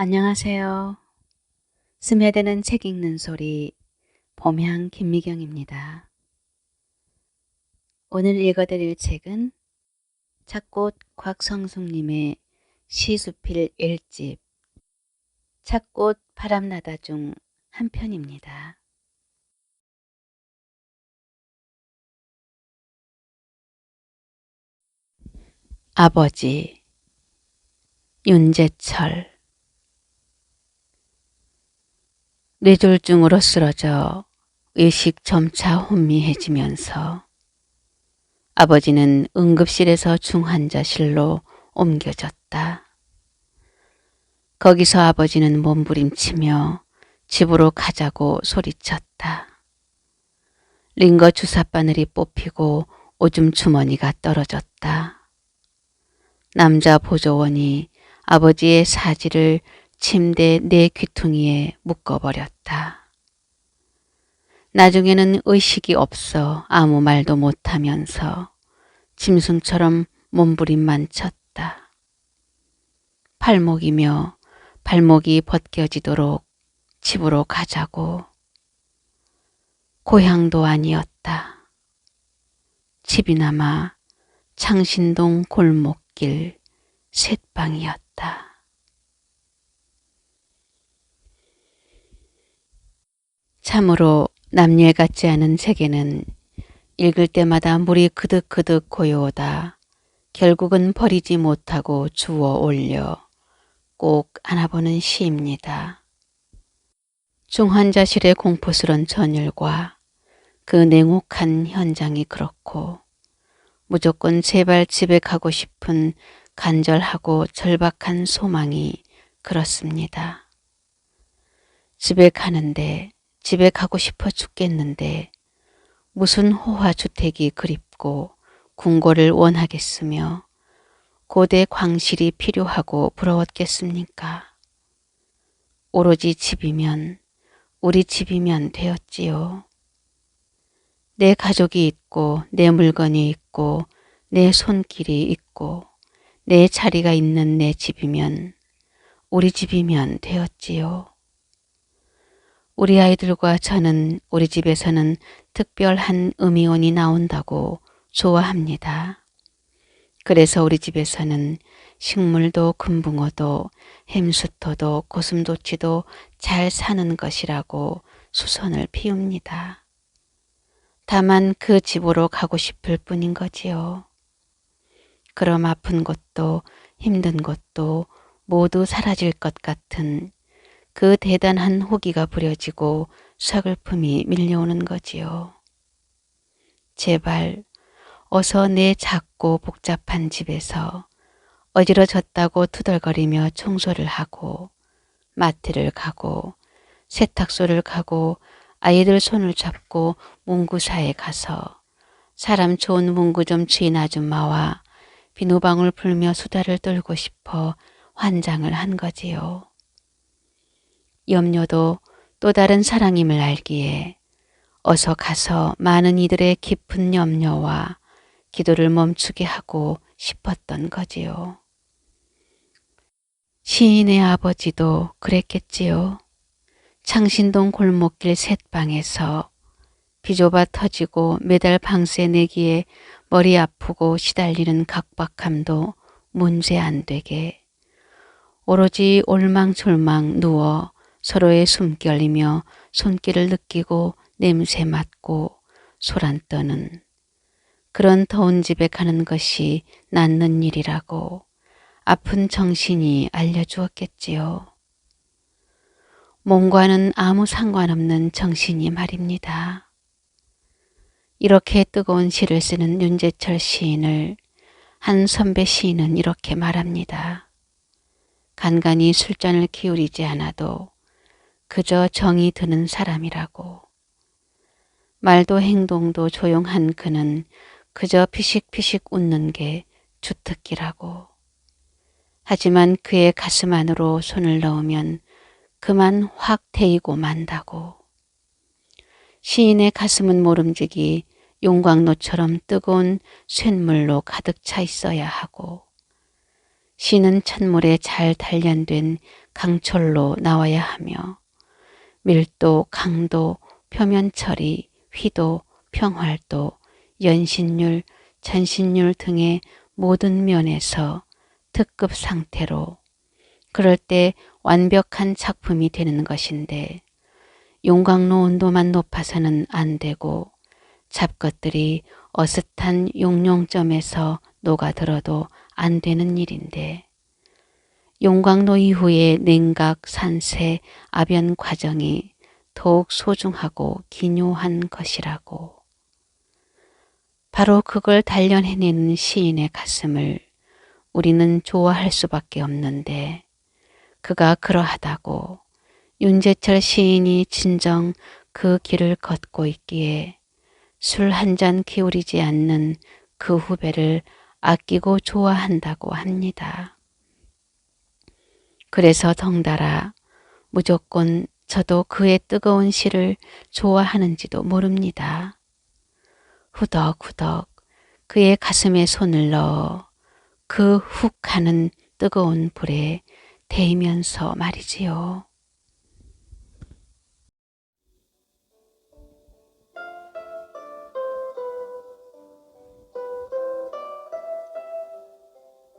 안녕하세요. 스며드는 책 읽는 소리 봄향 김미경입니다. 오늘 읽어드릴 책은 착꽃 곽성숙님의 시수필 1집 착꽃 바람나다 중 한 편입니다. 아버지 윤재철 뇌졸중으로 쓰러져 의식 점차 혼미해지면서 아버지는 응급실에서 중환자실로 옮겨졌다. 거기서 아버지는 몸부림치며 집으로 가자고 소리쳤다. 링거 주사바늘이 뽑히고 오줌 주머니가 떨어졌다. 남자 보조원이 아버지의 사지를 침대 내 귀퉁이에 묶어버렸다. 나중에는 의식이 없어 아무 말도 못하면서 짐승처럼 몸부림만 쳤다. 팔목이며 발목이 벗겨지도록 집으로 가자고. 고향도 아니었다. 집이나마 창신동 골목길 셋방이었다. 참으로 남일 같지 않은 책에는 읽을 때마다 물이 그득그득 고여오다 결국은 버리지 못하고 주워 올려 꼭 안아보는 시입니다. 중환자실의 공포스런 전율과 그 냉혹한 현장이 그렇고 무조건 제발 집에 가고 싶은 간절하고 절박한 소망이 그렇습니다. 집에 가는데 집에 가고 싶어 죽겠는데 무슨 호화주택이 그립고 궁궐을 원하겠으며 고대 광실이 필요하고 부러웠겠습니까? 오로지 집이면 우리 집이면 되었지요. 내 가족이 있고 내 물건이 있고 내 손길이 있고 내 자리가 있는 내 집이면 우리 집이면 되었지요. 우리 아이들과 저는 우리 집에서는 특별한 음이온이 나온다고 좋아합니다. 그래서 우리 집에서는 식물도 금붕어도 햄스터도 고슴도치도 잘 사는 것이라고 수선을 피웁니다. 다만 그 집으로 가고 싶을 뿐인 거지요. 그럼 아픈 것도 힘든 것도 모두 사라질 것 같은 그 대단한 호기가 부려지고 서글픔이 밀려오는 거지요. 제발 어서 내 작고 복잡한 집에서 어지러졌다고 투덜거리며 청소를 하고 마트를 가고 세탁소를 가고 아이들 손을 잡고 문구사에 가서 사람 좋은 문구점 주인 아줌마와 비누방울 불며 수다를 떨고 싶어 환장을 한 거지요. 염려도 또 다른 사랑임을 알기에 어서 가서 많은 이들의 깊은 염려와 기도를 멈추게 하고 싶었던 거지요. 시인의 아버지도 그랬겠지요. 창신동 골목길 셋방에서 비좁아 터지고 매달 방세 내기에 머리 아프고 시달리는 각박함도 문제 안 되게 오로지 올망졸망 누워 서로의 숨결이며 손길을 느끼고 냄새 맡고 소란 떠는 그런 더운 집에 가는 것이 낫는 일이라고 아픈 정신이 알려주었겠지요. 몸과는 아무 상관없는 정신이 말입니다. 이렇게 뜨거운 시를 쓰는 윤재철 시인을 한 선배 시인은 이렇게 말합니다. 간간히 술잔을 기울이지 않아도 그저 정이 드는 사람이라고. 말도 행동도 조용한 그는 그저 피식피식 웃는 게 주특기라고. 하지만 그의 가슴 안으로 손을 넣으면 그만 확 데이고 만다고. 시인의 가슴은 모름지기 용광로처럼 뜨거운 쇳물로 가득 차 있어야 하고 시는 찬물에 잘 단련된 강철로 나와야 하며 밀도, 강도, 표면 처리, 휘도, 평활도, 연신율, 전신율 등의 모든 면에서 특급 상태로 그럴 때 완벽한 작품이 되는 것인데 용광로 온도만 높아서는 안 되고 잡것들이 어슷한 용룡점에서 녹아들어도 안 되는 일인데 용광로 이후의 냉각, 산세, 아변 과정이 더욱 소중하고 기묘한 것이라고. 바로 그걸 단련해내는 시인의 가슴을 우리는 좋아할 수밖에 없는데 그가 그러하다고 윤재철 시인이 진정 그 길을 걷고 있기에 술 한 잔 기울이지 않는 그 후배를 아끼고 좋아한다고 합니다. 그래서 덩달아 무조건 저도 그의 뜨거운 시를 좋아하는지도 모릅니다. 후덕후덕 그의 가슴에 손을 넣어 그 훅 하는 뜨거운 불에 데이면서 말이지요.